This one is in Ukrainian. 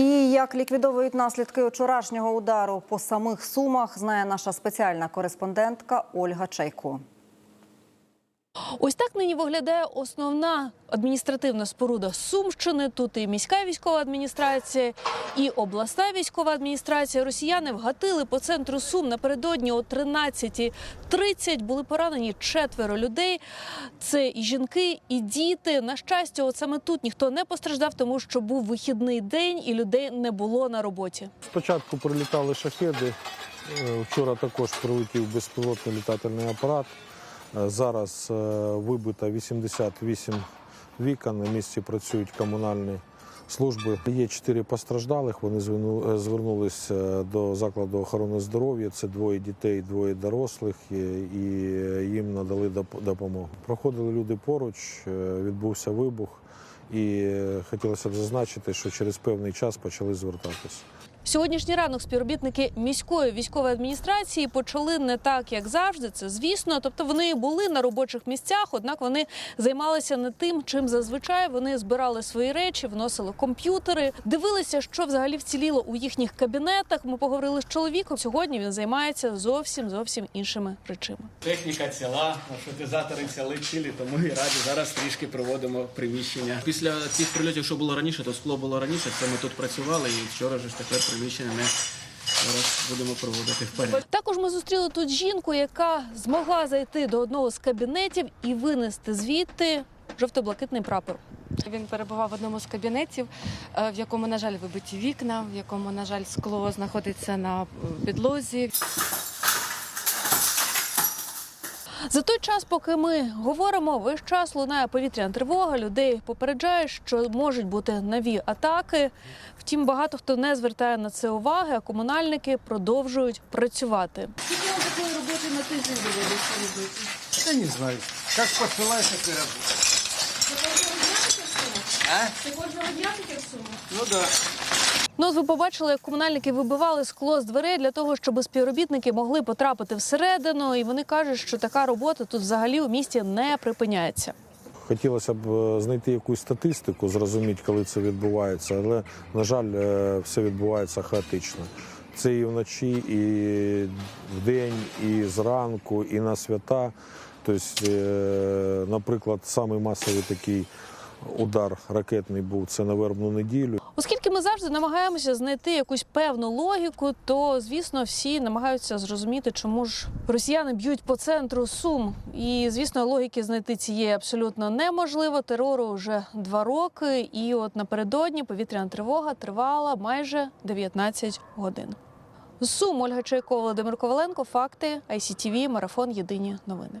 І як ліквідовують наслідки вчорашнього удару по самих сумах, знає наша спеціальна кореспондентка Ольга Чайко. Ось так нині виглядає основна адміністративна споруда Сумщини. Тут і міська військова адміністрація, і обласна військова адміністрація. Росіяни вгатили по центру Сум напередодні о 13.30. Були поранені четверо людей. Це і жінки, і діти. На щастя, от саме тут ніхто не постраждав, тому що був вихідний день і людей не було на роботі. Спочатку прилітали шахеди. е, Вчора також прилетів безпілотний літательний апарат. Е, Зараз е, вибито 88 вікон. На місці працюють комунальні служби. Є чотири постраждалих. Вони е, звернулися до закладу охорони здоров'я. Це двоє дітей, двоє дорослих, і їм надали допомогу. Проходили люди поруч, відбувся вибух. І хотілося б зазначити, що через певний час почали звертатися. Сьогоднішній ранок співробітники міської військової адміністрації почали не так, як завжди. Це звісно. Тобто вони були на робочих місцях, однак вони займалися не тим, чим зазвичай вони збирали свої речі, вносили комп'ютери, дивилися, що взагалі вціліло у їхніх кабінетах. Ми поговорили з чоловіком. Сьогодні він займається зовсім зовсім іншими речами. Техніка ціла, маршрутизатори ціли цілі, тому і раді зараз трішки проводимо приміщення. Після цих прильотів, що було раніше, то скло було раніше. Це ми тут працювали, і вчора ж таке приміщення ми зараз будемо проводити вперед. Також ми зустріли тут жінку, яка змогла зайти до одного з кабінетів і винести звідти жовто-блакитний прапор. Він перебував в одному з кабінетів, е, в якому, на жаль, вибиті вікна, в якому, на жаль, скло знаходиться на е, підлозі. За той час, поки ми говоримо, весь час лунає повітряна тривога. Людей попереджає, що можуть бути нові атаки. Втім, багато хто не звертає на це уваги, а комунальники продовжують працювати. Я не знаю. Как посылаешь, так и работаешь. А? Ну да. Ну, от ви побачили, як комунальники вибивали скло з дверей для того, щоб співробітники могли потрапити всередину. І вони кажуть, що така робота тут взагалі у місті не припиняється. Хотілося б е, знайти якусь статистику, зрозуміти, коли це відбувається, але, на жаль, е, все відбувається хаотично. Це і вночі, і вдень, і зранку, і на свята. Тобто, е, наприклад, самий масовий такий удар ракетний був це на вербну неділю. Оскільки ми завжди намагаємося знайти якусь певну логіку, то звісно всі намагаються зрозуміти, чому ж росіяни б'ють по центру Сум. І звісно, логіки знайти цієї абсолютно неможливо. Терору вже два роки, і от напередодні повітряна тривога тривала майже 19 годин. Сум Ольга Чайко, Володимир Коваленко. Факти ICTV, марафон. Єдині новини.